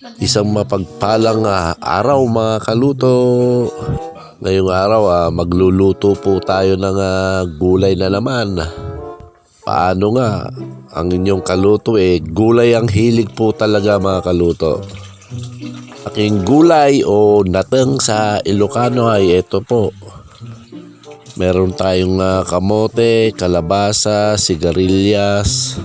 Isang mapagpalang ah, araw mga kaluto. Ngayong araw ah, magluluto po tayo ng ah, gulay na naman. Paano nga? Ang inyong kaluto eh, gulay ang hilig po talaga mga kaluto. Aking gulay o natang sa Ilocano ay ito po. Meron tayong ah, kamote, kalabasa, sigarilyas,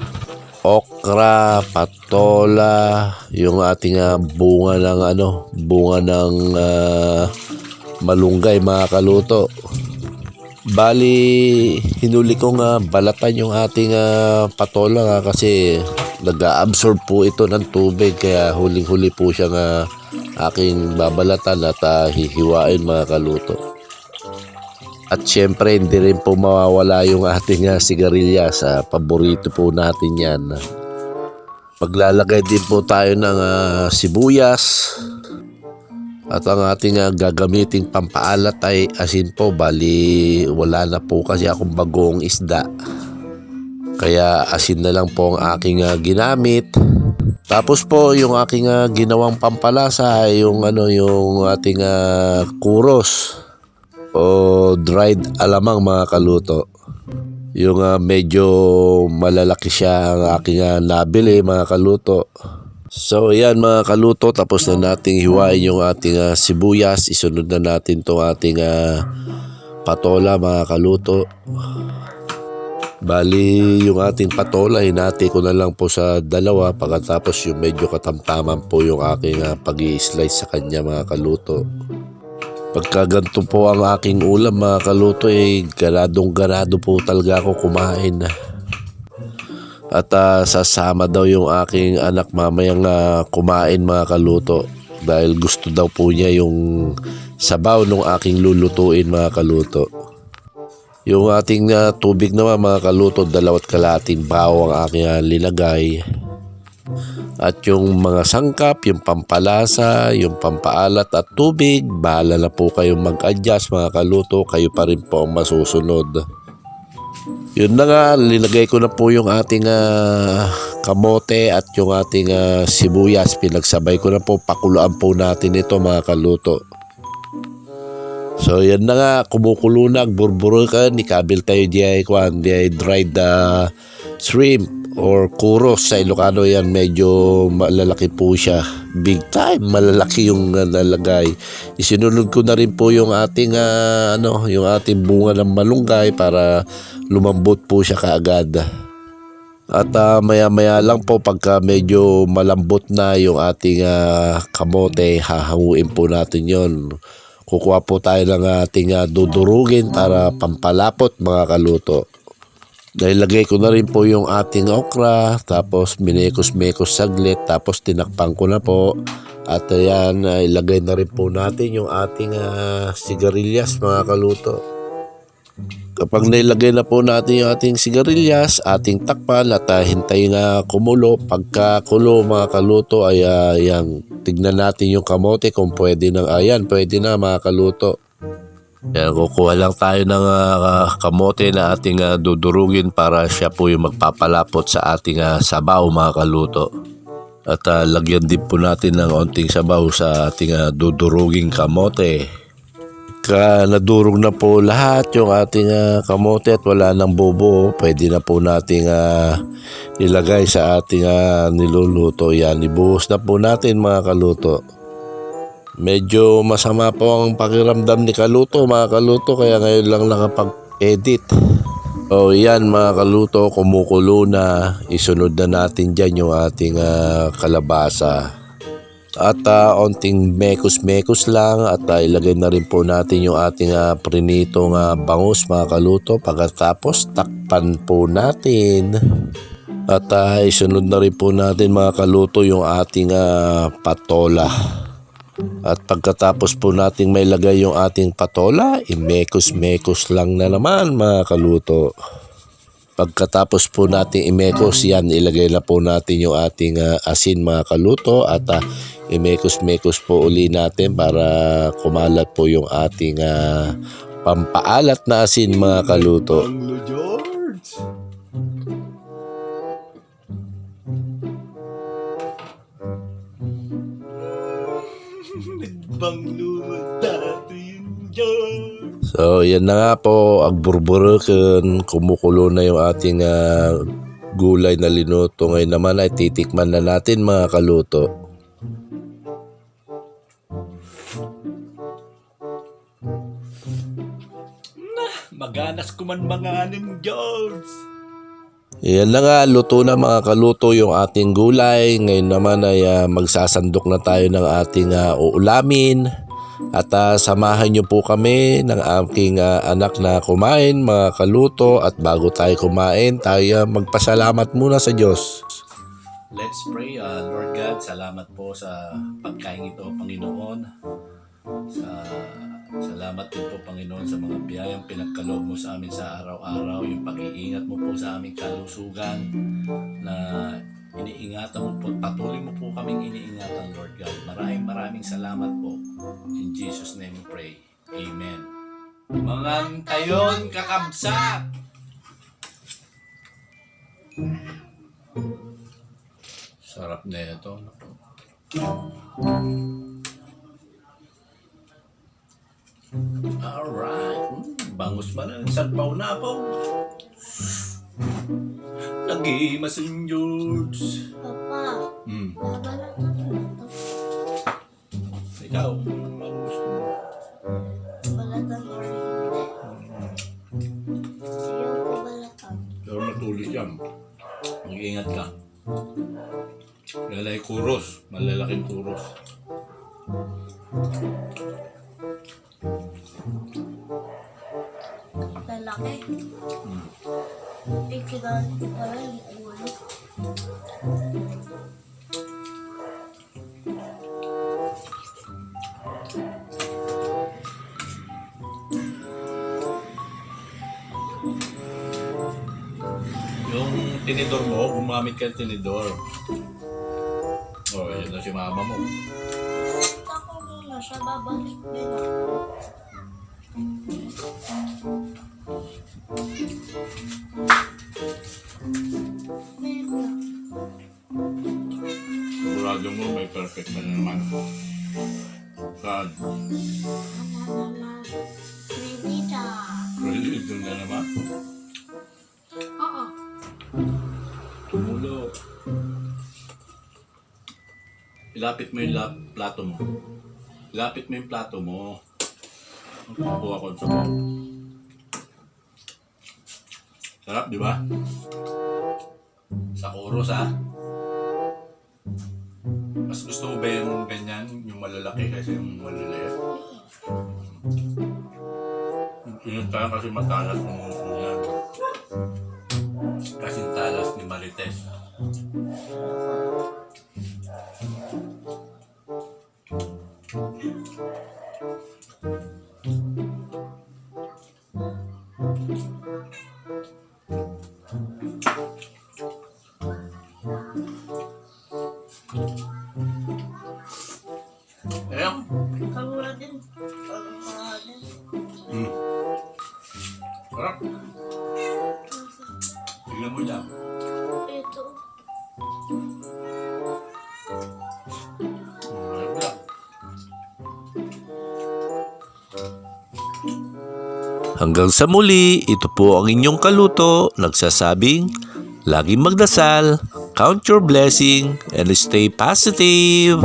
okra, patola, yung ating ah, bunga ng ano, bunga ng ah, malunggay mga kaluto. Bali, hinuli ko nga balatan yung ating ah, patola nga kasi nag-absorb po ito ng tubig kaya huling-huli po siya nga aking babalatan at ah, hihiwain mga kaluto. At syempre hindi rin po mawawala yung ating uh, sigarilyas. Uh, paborito po natin yan. Maglalagay din po tayo ng ah, sibuyas. At ang ating ah, gagamiting pampaalat ay asin po. Bali wala na po kasi akong bagong isda. Kaya asin na lang po ang aking ah, ginamit. Tapos po yung aking ah, ginawang pampalasa ay yung ano yung ating ah, kuros o dried alamang mga kaluto. Yung ah, medyo malalaki siya ang aking ah, nabili mga kaluto. So yan mga kaluto tapos na nating hiwain yung ating ah, sibuyas. Isunod na natin tong ating ah, patola mga kaluto. Bali yung ating patola hinati ko na lang po sa dalawa pagkatapos yung medyo katamtaman po yung aking ah, pag slice sa kanya mga kaluto. Pagka po ang aking ulam mga kaluto eh ganadong ganado po talaga ako kumain. At ah, sasama daw yung aking anak mamayang ah, kumain mga kaluto. Dahil gusto daw po niya yung sabaw ng aking lulutuin mga kaluto. Yung ating ah, tubig naman mga kaluto, dalawat kalating bawo ang aking ah, linagay. At yung mga sangkap, yung pampalasa, yung pampaalat at tubig, bahala na po kayong mag-adjust mga kaluto, kayo pa rin po ang masusunod. Yun na nga, linagay ko na po yung ating ah, kamote at yung ating ah, sibuyas. Pinagsabay ko na po, pakuluan po natin ito mga kaluto. So yan na nga, kumukulo na, burburo ka, ni kabil tayo di ay kwan, di ay dried ah, shrimp or kuros sa Ilocano yan, medyo malalaki po siya. Big time, malalaki yung ah, nalagay. Isinunod ko na rin po yung ating ah, ano, yung ating bunga ng malunggay para lumambot po siya kaagad. At ah, maya-maya lang po pagka medyo malambot na yung ating ah, kamote, hahanguin po natin yon. Kukuha po tayo ng ating ah, dudurugin para pampalapot mga kaluto. Dahil lagay ko na rin po yung ating okra, tapos minekos-mekos saglit, tapos tinakpan ko na po. At ayan, ah, ilagay na rin po natin yung ating ah, sigarilyas mga kaluto. Kapag nailagay na po natin yung ating sigarilyas, ating takpan at uh, hintayin na kumulo. Pagka kulo mga kaluto ay uh, yan, tignan natin yung kamote kung pwede na. Ayan, pwede na mga kaluto. Yan, kukuha lang tayo ng uh, kamote na ating uh, dudurugin para siya po yung magpapalapot sa ating uh, sabaw mga kaluto. At uh, lagyan din po natin ng onting sabaw sa ating uh, duduruging kamote ka nadurog na po lahat yung ating uh, kamote at wala nang bobo, pwede na po nating uh, ilagay sa ating uh, niluluto. Yan, ibuhos na po natin mga kaluto. Medyo masama po ang pakiramdam ni kaluto mga kaluto kaya ngayon lang nakapag-edit. O oh, yan mga kaluto, kumukulo na. Isunod na natin dyan yung ating uh, kalabasa at uh, onting mekos-mekos lang at uh, ilagay na rin po natin yung ating uh, prinitong uh, bangus mga kaluto pagkatapos takpan po natin at uh, isunod na rin po natin mga kaluto yung ating uh, patola at pagkatapos po nating may lagay yung ating patola imekos-mekos lang na naman mga kaluto. Pagkatapos po natin imekos yan, ilagay na po natin yung ating uh, asin mga kaluto. At uh, imekos-mekos po uli natin para kumalat po yung ating uh, pampaalat na asin mga kaluto. So, yan na nga po, agburburukan, kumukulo na yung ating ah, gulay na linuto. Ngayon naman ay titikman na natin mga kaluto. Maganas ko man mga anim George. Yan na nga, luto na mga kaluto yung ating gulay. Ngayon naman ay ah, magsasandok na tayo ng ating ah, uulamin. At ah, samahan niyo po kami ng aking ah, anak na kumain mga kaluto. At bago tayo kumain, tayo magpasalamat muna sa Diyos. Let's pray, uh, Lord God. Salamat po sa pagkain ito, Panginoon. Sa, salamat din po, Panginoon, sa mga biyayang pinagkaloob mo sa amin sa araw-araw. Yung pag-iingat mo po sa aming kalusugan na iniingatan mo po, patuloy mo po kaming iniingatan, Lord God. Maraming maraming salamat po. In Jesus' name we pray. Amen. Mga tayon kakabsat! Sarap na ito. Alright. Bangus ba na? Sarpaw na po. Lagi masin George. Papa, Hmm. Ikaw, bangus mo. Balatan mo rin hindi. Ayoko balatan. Pero matulis yan. Mag-iingat ka. Lalay kuros. Malalaking kuros. Lalaki. Hmm. Eh, kailangan ko pala yung ulo. Yung tinidor mo, gumamit ka ng tinidor. Oh, yun na si mama mo. Punta ko muna siya, babalik din ako. Meron Sigurado mo may perfect na naman. Naman? Trinita. Really? Na naman? Oo. Tumulo. Ilapit mo yung lap- plato mo. Ilapit mo yung plato mo. Magkukuha ko sa mo. Sarap, di ba? Sa kuros, ha? Mas gusto mo ba yung ganyan, yung malalaki kasi yung maliliit? Yung tayo kasi matalas ng yan. Kasing talas ni Marites. Ayun. Mo dyan. Ito. Hanggang sa muli, ito po ang inyong kaluto, nagsasabing, laging magdasal, count your blessing, and stay positive.